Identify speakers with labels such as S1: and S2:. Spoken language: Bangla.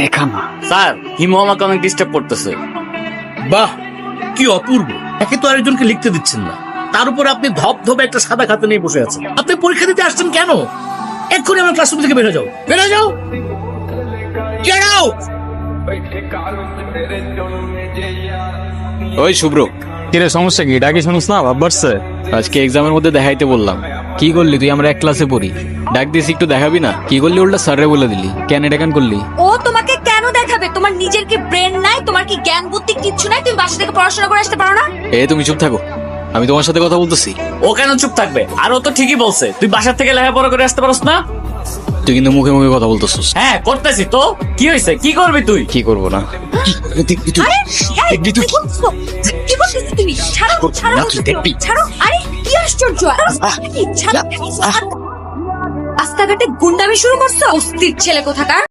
S1: দেখা না।
S2: স্যার হিমু আমাকে অনেক ডিস্টার্ব করতেছে।
S3: বাহ কি অপূর্ব। একে তো আরেকজনকে লিখতে দিচ্ছেন না। তার উপর আপনি ধপ ধপে একটা সাদা খাতা নিয়ে বসে আছেন। আপনি পরীক্ষা দিতে আসছেন কেন? এক্ষুনি আমার ক্লাসরুম থেকে বেরো যাও। বেরো যাও।
S2: ওই শুভ্র
S1: কিরে সমস্যা কি? ডাকি শুনুস না? ভাব বাড়ছে।
S2: আজকে এক্সামের মধ্যে দেখাইতে বললাম।
S1: কি করলি তুই? আমরা এক ক্লাসে পড়ি।
S2: ডাক দিস একটু দেখাবি না? কি করলি? উল্টা স্যারে বলে দিলি। কেন এটা কেন করলি?
S4: ও তোমার নিজের কি ব্রেন নাই? তোমার কি জ্ঞান বুদ্ধি কিচ্ছু নাই? তুমি বাসা থেকে পড়াশোনা করে আসতে পারো না?
S2: এ তুমি চুপ থাকো। আমি তোমার সাথে কথা বলতেছি। ও কেন চুপ থাকবে? আর ও তো ঠিকই বলছে। তুই বাসার থেকে লেখাপড়া করে আসতে পারস না?
S1: তুই কিন্তু মুখে মুখে কথা বলতেছিস।
S2: হ্যাঁ করতেছি তো। কি হয়েছে? কি করবি তুই?
S1: কি করব না?
S4: আরে এই, কি করছ? কি করতেছো তুমি ছাড়ো ছাড়ো ছাড়ো আরে কি আশ্চর্য! কি, ছাড়ো। রাস্তাঘাটে গুন্ডামি শুরু করছ। অস্থির ছেলে কোথাকার?